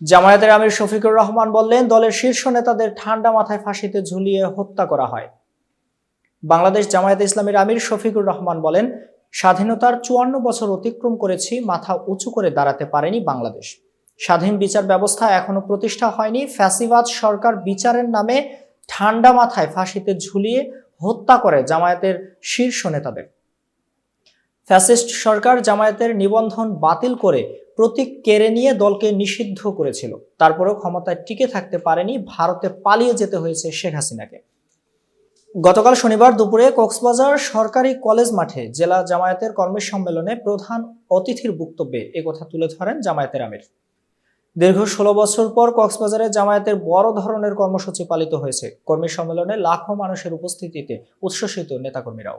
জামায়াতের আমির শফিকুর রহমান বললেন, দলের শীর্ষ নেতাদের ঠান্ডা মাথায় ফাঁসিতে ঝুলিয়ে হত্যা করা হয়। বাংলাদেশ জামায়াতে ইসলামীর আমির শফিকুর রহমান বলেন, স্বাধীনতার চুয়ান্ন বছর অতিক্রম করেছি, মাথা উঁচু করে দাঁড়াতে পারেনি বাংলাদেশ। স্বাধীন বিচার ব্যবস্থা এখনও প্রতিষ্ঠা হয়নি, ফ্যাসিবাদ সরকার বিচারের নামে ঠান্ডা মাথায় ফাঁসিতে ঝুলিয়ে হত্যা করে জামায়াতের শীর্ষ নেতাদের। ফ্যাসিস্ট সরকার জামায়াতের নিবন্ধন বাতিল করে প্রতীক কেড়ে নিয়ে দলকে নিষিদ্ধ করেছিল। তারপরেও ক্ষমতায় টিকে থাকতে পারেনি, ভারতে পালিয়ে যেতে হয়েছে শেখ হাসিনাকে। গতকাল শনিবার দুপুরে কক্সবাজার সরকারি কলেজ মাঠে জেলা জামায়াতের কর্মী সম্মেলনে প্রধান অতিথির বক্তব্যে একথা তুলে ধরেন জামায়াতের আমির। দীর্ঘ ষোলো বছর পর কক্সবাজারে জামায়াতের বড় ধরনের কর্মসূচি পালিত হয়েছে। কর্মী সম্মেলনে লাখো মানুষের উপস্থিতিতে উচ্ছ্বসিত নেতাকর্মীরাও।